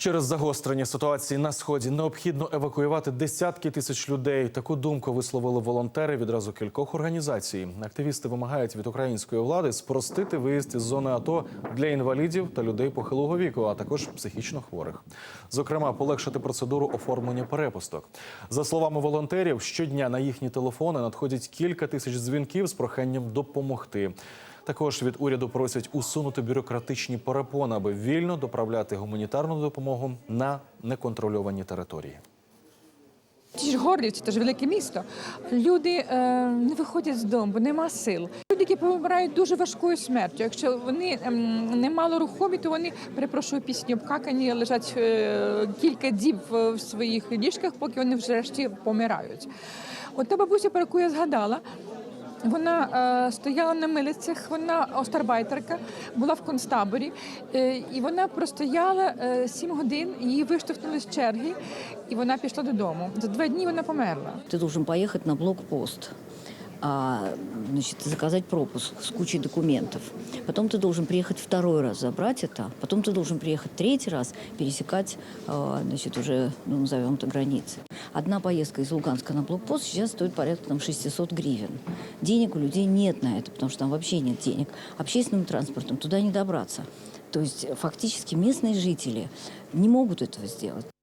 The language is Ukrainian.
Через загострення ситуації на сході необхідно евакуювати десятки тисяч людей. Таку думку висловили волонтери відразу кількох організацій. Активісти вимагають від української влади спростити виїзд із зони АТО для інвалідів та людей похилого віку, а також психічно хворих. Зокрема, полегшити процедуру оформлення перепусток. За словами волонтерів, щодня на їхні телефони надходять кілька тисяч дзвінків з проханням допомогти. Також від уряду просять усунути бюрократичні перепони, аби вільно доправляти гуманітарну допомогу на неконтрольовані території. Ті ж Горлівці, це ж велике місто. Люди е, не виходять з дому, бо нема сил. Люди, які помирають дуже важкою смертю. Якщо вони ем, немало рухомі, то вони перепрошую пісні обкакані, лежать е, кілька діб в своїх ліжках, поки вони врешті помирають. От та бабуся, про яку я згадала. Вона е, стояла на милицях, вона остарбайтерка, була в концтаборі, е, і вона простояла е, годин, її виштовхнули з черги, і вона пішла додому. За два дні вона померла. Ти должен поїхати на блокпост, а, значит, заказать пропуск с кучей документов. Потом ты должен приехать второй раз забрать это. Потом ты должен приехать третий раз, пересекать, а, значит, уже, ну, назовем это, границы. Одна поездка из Луганска на блокпост сейчас стоит порядка там, 600 гривен. Денег у людей нет на это, потому что там вообще нет денег. Общественным транспортом туда не добраться. То есть фактически местные жители не могут этого сделать.